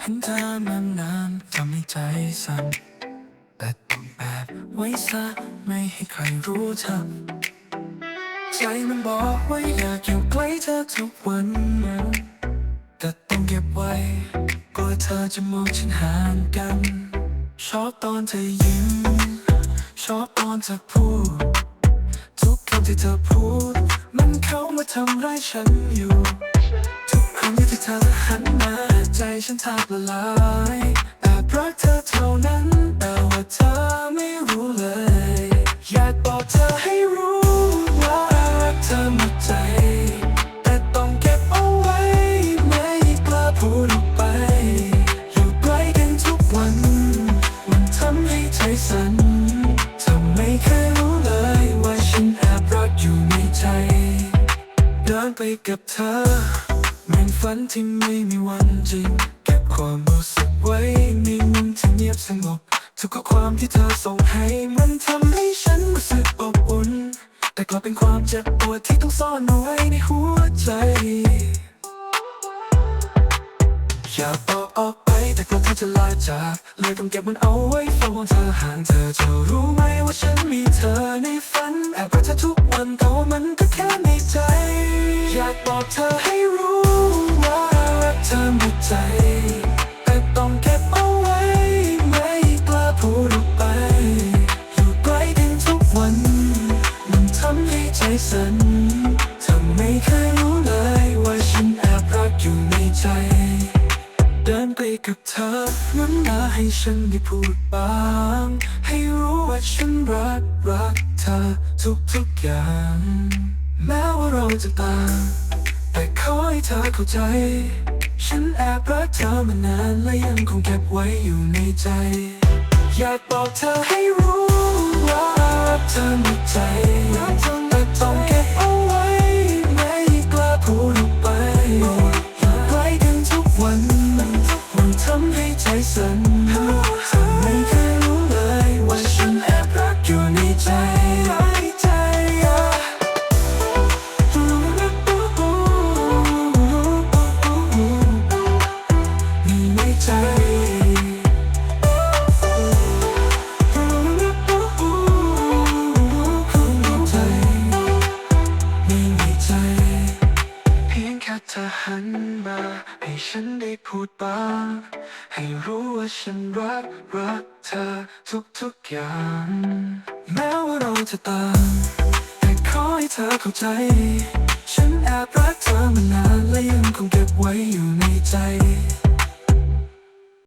เห็นเธอมานานทำให้ใจสั่นแต่ต้องแอบไว้ซะไม่ให้ใครรู้ทันใจมันบอกว่าอยากอยู่ใกล้เธอทุกวัน แต่ต้องเก็บไว้กลัวเธอจะมองฉันห่างกัน ชอบตอนเธอยิ้ม ชอบตอนเธอพูด ทุกคำที่เธอพูด มันเข้ามาทำร้ายฉันอยู่ ทุกครั้งที่เธอหันมา ใจฉันแทบละลายแอบรักเธอเท่านั้นแต่ว่าเธอไม่รู้เลย อยากบอกเธอให้รู้ว่ารักเธอหมดใจ แต่ต้องเก็บเอาไว้ ไม่กล้าพูดออกไป อยู่ใกล้กันทุกวัน มันทำให้ใจสั่นเธอไม่เคยรู้เลยว่าฉันแอบรักอยู่ในใจ เดินไปกับเธอ เหมือนฝันที่ไม่มีวันจริง เก็บความรู้สึกไว้ในมุมที่เงียบสงบ ทุกข้อความที่เธอส่งให้มันทำให้ฉันรู้สึกอบอุ่น แต่กลับเป็นความเจ็บปวดที่ต้องซ่อนเอาไว้ในหัวใจ อยากบอกออกไปแต่กลัวเธอจะลาจากเลยต้องเก็บมันเอาไว้ฟังว่าเธอห่างเธอจะรู้ไหมว่าฉันมีเธอในฝันแอบรักเธอทุกวันแต่ว่ามันก็แค่ในใจ อยากบอกเธอให้ ใจแต่ต้องเก็บเอาไว้ ไม่กล้าพูดออกไป อยู่ใกล้กันทุกวัน มันทำให้ใจสั่นเธอไม่เคยรู้เลยว่าฉันแอบรักอยู่ในใจ เดินไปกับเธอนั้นมาให้ฉันได้พูดบ้าง ให้รู้ว่าฉันรักรักเธอทุกทุกอย่าง แม้ว่าเราจะต่างแต่ขอให้เธอเข้าใจ ฉันแอบรักเธอมานานและยังคงเก็บไว้อยู่ในใจ อยากบอกเธอให้รู้ว่ารักเธอหมดใจแต่ต้องเก็บเอาไว้ไม่กล้าพูดออกไปใกล้กันทุกวันมันทำให้ใจสั่นเธอไม่เคยรู้เลยว่าฉันแอบรักอยู่ในใจ หันมา ให้ฉันได้พูดบ้าง ให้รู้ว่าฉันรักรักเธอทุกทุกอย่าง แม้ว่าเราจะต่างแต่ขอให้เธอเข้าใจ ฉันแอบรักเธอมานานและยังคงเก็บไว้อยู่ในใจ